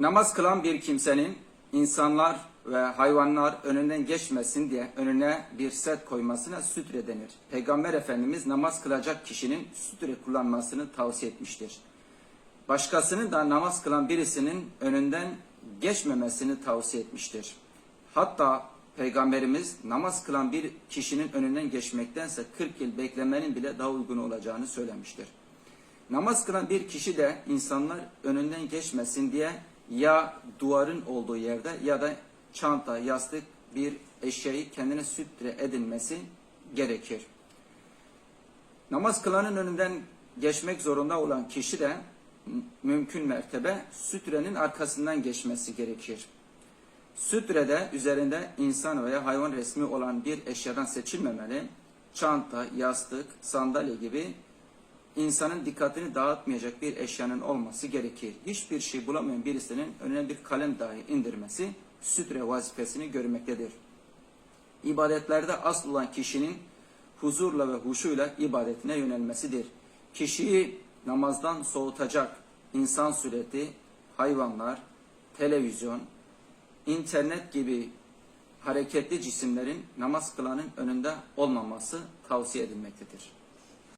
Namaz kılan bir kimsenin insanlar ve hayvanlar önünden geçmesin diye önüne bir set koymasına sütre denir. Peygamber Efendimiz namaz kılacak kişinin sütre kullanmasını tavsiye etmiştir. Başkasının da namaz kılan birisinin önünden geçmemesini tavsiye etmiştir. Hatta Peygamberimiz namaz kılan bir kişinin önünden geçmektense 40 yıl beklemenin bile daha uygun olacağını söylemiştir. Namaz kılan bir kişi de insanlar önünden geçmesin diye ya duvarın olduğu yerde ya da çanta, yastık bir eşyayı kendine sütre edinmesi gerekir. Namaz kılanın önünden geçmek zorunda olan kişi de mümkün mertebe sütrenin arkasından geçmesi gerekir. Sütrede üzerinde insan veya hayvan resmi olan bir eşyadan seçilmemeli. Çanta, yastık, sandalye gibi insanın dikkatini dağıtmayacak bir eşyanın olması gerekir. Hiçbir şey bulamayan birisinin önüne bir kalem dahi indirmesi sütre vazifesini görmektedir. İbadetlerde asıl olan kişinin huzurla ve huşuyla ibadetine yönelmesidir. Kişiyi namazdan soğutacak insan sureti, hayvanlar, televizyon, internet gibi hareketli cisimlerin namaz kılanın önünde olmaması tavsiye edilmektedir.